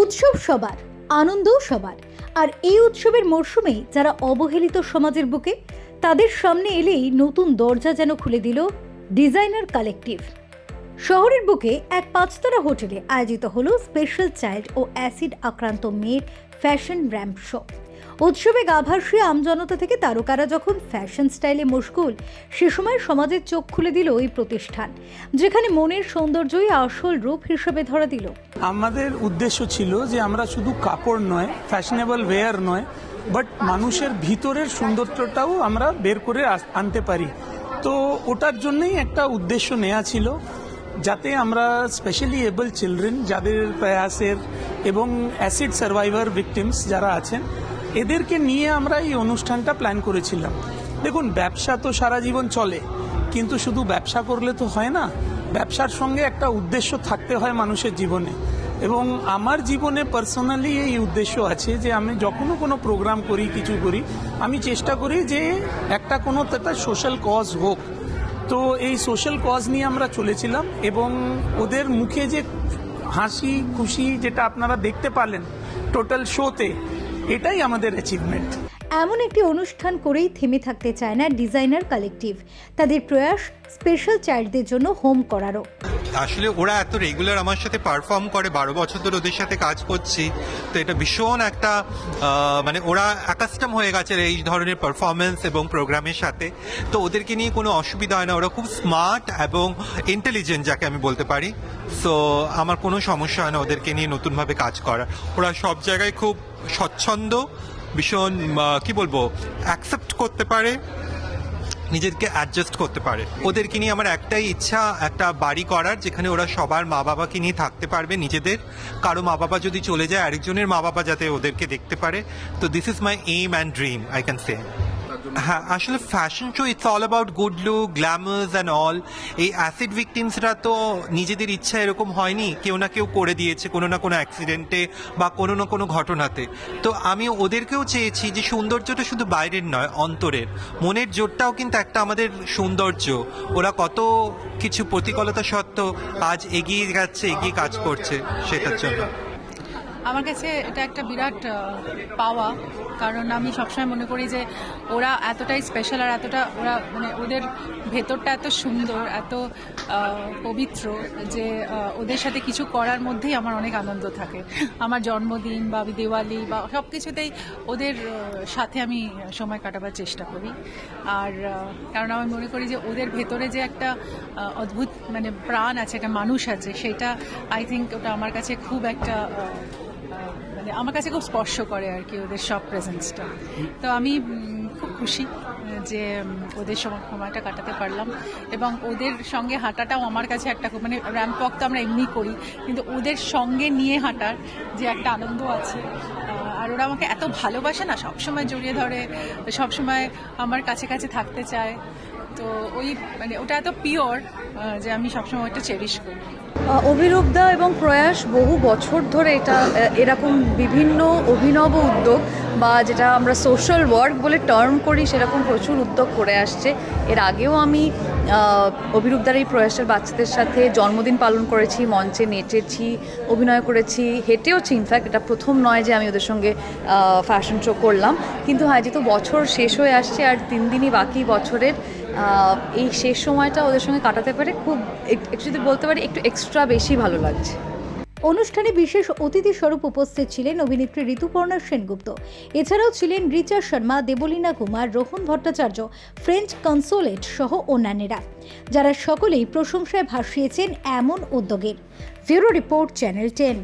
উৎসব সবার, আনন্দও সবার। আর এই উৎসবের মরশুমে যারা অবহেলিত সমাজের বুকে, তাদের সামনে এলেই নতুন দরজা যেন খুলে দিল ডিজাইনার কালেকটিভ। শহরের বুকে এক পাঁচতারা হোটেলে আয়োজিত হলো স্পেশাল চাইল্ড ও অ্যাসিড আক্রান্ত মেয়ের ফ্যাশন র্যাম্প শো। উৎসবে গাভাসী আমজনতা থেকে তারকারা যখন ফ্যাশন স্টাইলে মশগুল, সে সময় সমাজের চোখ খুলে দিল এই প্রতিষ্ঠান, যেখানে মনের সৌন্দর্যই আসল রূপ হিসেবে ধরা দিল। আমাদের উদ্দেশ্য ছিল যে আমরা শুধু কাপড় নয় ফ্যাশনেবল ওয়্যার নয় বাট মানুষের ভিতরের সৌন্দর্যটাও আমরা বের করে আনতে পারি। তো ওটার জন্যই একটা উদ্দেশ্য নেওয়া ছিল, যাতে আমরা স্পেশালি এবল চিলড্রেন যাদের প্রয়াসের এবং অ্যাসিড সার্ভাইভার ভিকটিমস যারা আছেন এদেরকে নিয়ে আমরা এই অনুষ্ঠানটা প্ল্যান করেছিলাম। দেখুন, ব্যবসা তো সারা জীবন চলে, কিন্তু শুধু ব্যবসা করলে তো হয় না, ব্যবসার সঙ্গে একটা উদ্দেশ্য থাকতে হয় মানুষের জীবনে। এবং আমার জীবনে পার্সোনালি এই উদ্দেশ্য আছে যে আমি যখনও কোনো প্রোগ্রাম করি, কিছু করি, আমি চেষ্টা করি যে একটা কোনো একটা সোশ্যাল কজ হোক। তো এই সোশ্যাল কজ নিয়ে আমরা চলেছিলাম এবং ওদের মুখে যে হাসি খুশি যেটা আপনারা দেখতে পারলেন টোটাল শোতে এটাই আমাদের অ্যাচিভমেন্ট এমন একটি অনুষ্ঠান করেই থেমে থাকতে চায় না ডিজাইনার কালেকটিভ তাদের প্রয়াস স্পেশাল চাইল্ডদের জন্য হোম করারও। আসলে ওরা এত রেগুলার আমার সাথে পারফর্ম করে, বারো বছর ধরে ওদের সাথে কাজ করছি। তো এটা ভীষণ একটা মানে ওরা অ্যাকাস্টম হয়ে গেছে এই ধরনের পারফরমেন্স এবং প্রোগ্রামের সাথে। তো ওদেরকে নিয়ে কোনো অসুবিধা হয় না। ওরা খুব স্মার্ট এবং ইন্টেলিজেন্ট যাকে আমি বলতে পারি। সো আমার কোনো সমস্যা হয় না ওদেরকে নিয়ে নতুনভাবে কাজ করা। ওরা সব জায়গায় খুব স্বচ্ছন্দ, ভীষণ কি বলব অ্যাকসেপ্ট করতে পারে। নিজেদেরকে অ্যাডজাস্ট করতে পারে। ওদেরকে নিয়ে আমার একটাই ইচ্ছা, একটা বাড়ি করার, যেখানে ওরা সবার মা বাবাকে নিয়ে থাকতে পারবে নিজেদের। কারও মা বাবা যদি চলে যায়, আরেকজনের মা বাবা যাতে ওদেরকে দেখতে পারে। তো this is my aim and dream I can say হ্যাঁ আসলে fashion show it's all about good look glamours and all এই অ্যাসিড ভিকটিমসরা তো নিজেদের ইচ্ছা এরকম হয়নি, কেউ না কেউ করে দিয়েছে কোনো না কোনো অ্যাক্সিডেন্টে বা কোনো না কোনো ঘটনাতে। তো আমি ওদেরকেও চেয়েছি যে সৌন্দর্যটা শুধু বাইরের নয়, অন্তরের। মনের জোরটাও কিন্তু একটা আমাদের সৌন্দর্য। ওরা কত কিছু প্রতিকূলতা সত্ত্বেও আজ এগিয়ে যাচ্ছে, এগিয়ে কাজ করছে সেটার জন্য। আমার কাছে এটা একটা বিরাট পাওয়া। কারণ আমি সবসময় মনে করি যে ওরা এতটাই স্পেশাল আর এতটা ওরা মানে ওদের ভেতরটা এত সুন্দর, এত পবিত্র যে ওদের সাথে কিছু করার মধ্যেই আমার অনেক আনন্দ থাকে। আমার জন্মদিন বা দিওয়ালি বা সব কিছুতেই ওদের সাথে আমি সময় কাটাবার চেষ্টা করি। আর কারণ আমি মনে করি যে ওদের ভেতরে যে একটা অদ্ভুত মানে প্রাণ আছে, একটা মানুষ আছে, সেটা আই থিঙ্ক ওটা আমার কাছে খুব একটা আমার কাছে খুব স্পর্শ করে আর কি ওদের সব প্রেজেন্সটা তো আমি খুব খুশি যে ওদের সময়টা কাটাতে পারলাম এবং ওদের সঙ্গে হাঁটাটাও আমার কাছে একটা মানে র্যাম্প ওয়াক তো আমরা এমনি করি, কিন্তু ওদের সঙ্গে নিয়ে হাঁটার যে একটা আনন্দ আছে আর ওরা আমাকে এত ভালোবাসে না, সবসময় জড়িয়ে ধরে, সবসময় আমার কাছে কাছে থাকতে চায়। তো ওই মানে ওটা এত পিওর যে আমি সবসময় ওটা চেরিশ করি। অভিরূপদা এবং প্রয়াস বহু বছর ধরে এটা এরকম বিভিন্ন অভিনব উদ্যোগ বা যেটা আমরা সোশ্যাল ওয়ার্ক বলে টার্ম করি, সেরকম প্রচুর উদ্যোগ করে আসছে। এর আগেও আমি অভিরূপদার এই প্রয়াসের বাচ্চাদের সাথে জন্মদিন পালন করেছি, মঞ্চে নেচেছি, অভিনয় করেছি, হেঁটেওছি। ইনফ্যাক্ট এটা প্রথম নয় যে আমি ওদের সঙ্গে ফ্যাশন শো করলাম। কিন্তু হ্যাঁ যেহেতু বছর শেষ হয়ে আসছে আর তিন দিনই বাকি বছরের এই শেষ সময়টা ওদের সঙ্গে কাটাতে পারে খুব একটু যদি বলতে পারি, একটু এক্সট্রা বেশি ভালো লাগছে। অনুষ্ঠানে বিশেষ অতিথি স্বরূপ উপস্থিত ছিলেন অভিনেত্রী ঋতুপর্ণা সেনগুপ্ত। এছাড়াও ছিলেন রিচা শর্মা, দেবলীনা কুমার, রোহন ভট্টাচার্য, ফ্রেঞ্চ কনসোলেট সহ অন্যান্যরা, যারা সকলেই প্রশংসায় ভাসিয়েছেন এমন উদ্যোগের ব্যুরো রিপোর্ট, চ্যানেল টেন।